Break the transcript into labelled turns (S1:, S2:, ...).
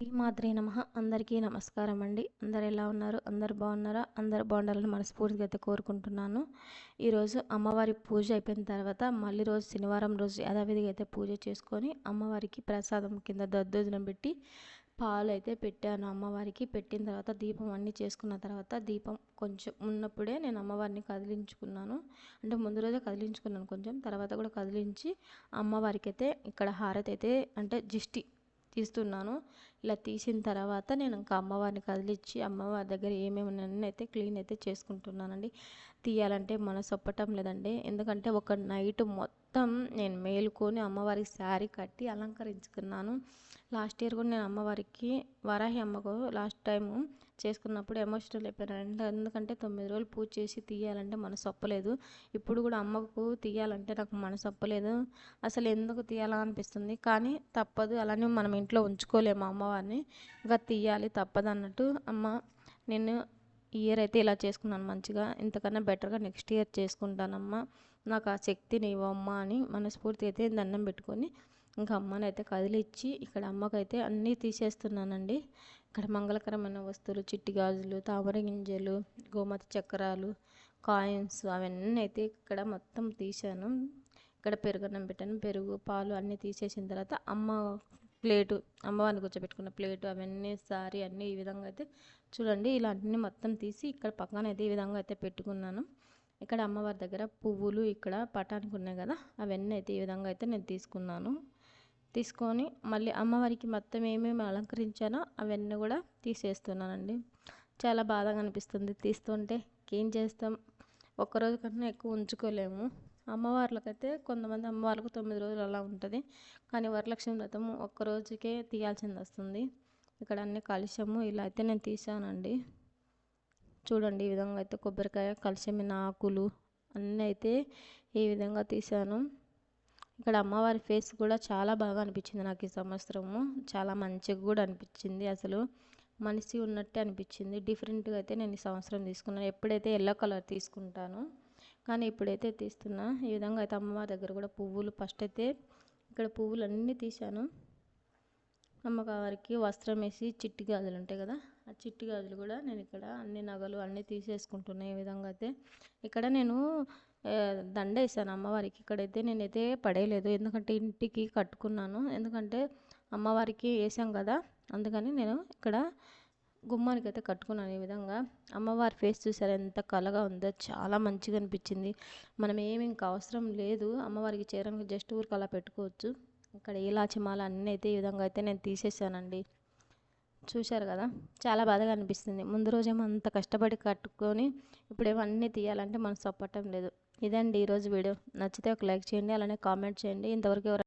S1: ఈ మాత్రే నమ. అందరికీ నమస్కారం అండి. అందరు ఎలా ఉన్నారు? అందరు బాగున్నారా? అందరు బాగుండాలని మనస్ఫూర్తిగా అయితే కోరుకుంటున్నాను. ఈరోజు అమ్మవారి పూజ అయిపోయిన తర్వాత మళ్ళీ రోజు శనివారం రోజు యథావిధిగా అయితే పూజ చేసుకొని అమ్మవారికి ప్రసాదం కింద దద్దోజనం పెట్టి పాలు అయితే పెట్టాను అమ్మవారికి. పెట్టిన తర్వాత దీపం అన్నీ చేసుకున్న తర్వాత దీపం కొంచెం ఉన్నప్పుడే నేను అమ్మవారిని కదిలించుకున్నాను. అంటే ముందు రోజే కదిలించుకున్నాను కొంచెం. తర్వాత కూడా కదిలించి అమ్మవారికి అయితే ఇక్కడ హారతి అయితే అంటే జిష్టి తీస్తున్నాను. ఇలా తీసిన తర్వాత నేను ఇంకా అమ్మవారిని కదిలిచ్చి అమ్మవారి దగ్గర ఏమేమి అయితే క్లీన్ అయితే చేసుకుంటున్నానండి. తీయాలంటే మనసు ఒప్పటం లేదండి. ఎందుకంటే ఒక నైట్ మొత్తం మొత్తం నేను మేలుకొని అమ్మవారికి శారీ కట్టి అలంకరించుకున్నాను. లాస్ట్ ఇయర్ కూడా నేను అమ్మవారికి వరాహి అమ్మకు లాస్ట్ టైం చేసుకున్నప్పుడు ఎమోషనల్ అయిపోయాను ఎందుకంటే తొమ్మిది రోజులు పూజ చేసి తీయాలంటే మనసు ఒప్పలేదు. ఇప్పుడు కూడా అమ్మకు తీయాలంటే నాకు మనసు ఒప్పలేదు. అసలు ఎందుకు తీయాలా అనిపిస్తుంది కానీ తప్పదు. అలానే మనం ఇంట్లో ఉంచుకోలేము అమ్మవారిని. ఇంకా తీయాలి తప్పదు అన్నట్టు అమ్మ నేను ఇయర్ అయితే ఇలా చేసుకున్నాను మంచిగా. ఇంతకన్నా బెటర్గా నెక్స్ట్ ఇయర్ చేసుకుంటానమ్మా. నాకు ఆ శక్తిని ఇవ్వమ్మా అని మనస్ఫూర్తి అయితే దండం పెట్టుకొని ఇంకా అమ్మని అయితే కదిలిచ్చి ఇక్కడ అమ్మకైతే అన్నీ తీసేస్తున్నానండి. ఇక్కడ మంగళకరమైన వస్తువులు చిట్టి గాజులు తామర గింజలు గోమతి చక్రాలు కాయిన్స్ అవన్నీ అయితే ఇక్కడ మొత్తం తీశాను. ఇక్కడ పెరుగన్నం పెట్టాను. పెరుగు పాలు అన్నీ తీసేసిన తర్వాత అమ్మ ప్లేటు అమ్మవారిని కూర్చోబెట్టుకున్న ప్లేటు అవన్నీ సారీ అన్నీ ఈ విధంగా అయితే చూడండి. ఇలా అన్నీ మొత్తం తీసి ఇక్కడ పక్కన అయితే ఈ విధంగా అయితే పెట్టుకున్నాను. ఇక్కడ అమ్మవారి దగ్గర పువ్వులు ఇక్కడ పటానికి ఉన్నాయి కదా అవన్నీ అయితే ఈ విధంగా అయితే నేను తీసుకున్నాను. తీసుకొని మళ్ళీ అమ్మవారికి మొత్తం ఏమేమి అలంకరించానో అవన్నీ కూడా తీసేస్తున్నానండి. చాలా బాధగా అనిపిస్తుంది తీస్తుంటే. ఏం చేస్తాం? ఒక్కరోజు కన్నా ఎక్కువ ఉంచుకోలేము. అమ్మవార్లకైతే కొంతమంది అమ్మవార్లకు తొమ్మిది రోజులు అలా ఉంటుంది. కానీ వరలక్ష్మి వ్రతం ఒక్క రోజుకే తీయాల్సింది వస్తుంది. ఇక్కడ అన్ని కలుషము ఇలా అయితే నేను తీసానండి చూడండి ఈ విధంగా అయితే కొబ్బరికాయ కలిసమిన ఆకులు అన్నీ అయితే ఈ విధంగా తీసాను ఇక్కడ అమ్మవారి ఫేస్ కూడా చాలా బాగా అనిపించింది నాకు ఈ సంవత్సరము. చాలా మంచిగా కూడా అనిపించింది అసలు. మనిషి ఉన్నట్టే అనిపించింది. డిఫరెంట్గా అయితే నేను ఈ సంవత్సరం తీసుకున్నాను. ఎప్పుడైతే ఎల్లో కలర్ తీసుకుంటాను కానీ ఇప్పుడైతే తీస్తున్నా ఈ విధంగా అయితే అమ్మవారి దగ్గర కూడా పువ్వులు ఫస్ట్ అయితే ఇక్కడ పువ్వులు అన్నీ తీశాను. అమ్మగారికి వస్త్రం వేసి చిట్టి గాజులు ఉంటాయి కదా ఆ చిట్టి గాజులు కూడా నేను ఇక్కడ అన్ని నగలు అన్నీ తీసేసుకుంటున్నాయి ఈ విధంగా అయితే. ఇక్కడ నేను దండ వేసాను అమ్మవారికి. ఇక్కడైతే నేనైతే పడేయలేదు. ఎందుకంటే ఇంటికి కట్టుకున్నాను. ఎందుకంటే అమ్మవారికి వేసాం కదా. అందుకని నేను ఇక్కడ గుమ్మానికి అయితే కట్టుకున్నాను ఈ విధంగా. అమ్మవారి ఫేస్ చూసారు? ఎంత కలగా ఉందో. చాలా మంచిగా అనిపించింది. మనం ఏమి ఇంకా అవసరం లేదు. అమ్మవారికి చేరడానికి జస్ట్ ఊరికి అలా పెట్టుకోవచ్చు. ఇక్కడ ఇలాచి మాల అన్నీ అయితే ఈ విధంగా అయితే నేను తీసేసానండి. చూశారు కదా చాలా బాధగా అనిపిస్తుంది. ముందు రోజేమో అంత కష్టపడి కట్టుకొని ఇప్పుడు అన్నీ తీయాలంటే మనసు సప్పటం లేదు. ఇదండి ఈరోజు వీడియో. నచ్చితే ఒక లైక్ చేయండి అలానే కామెంట్ చేయండి. ఇంతవరకు ఎవరు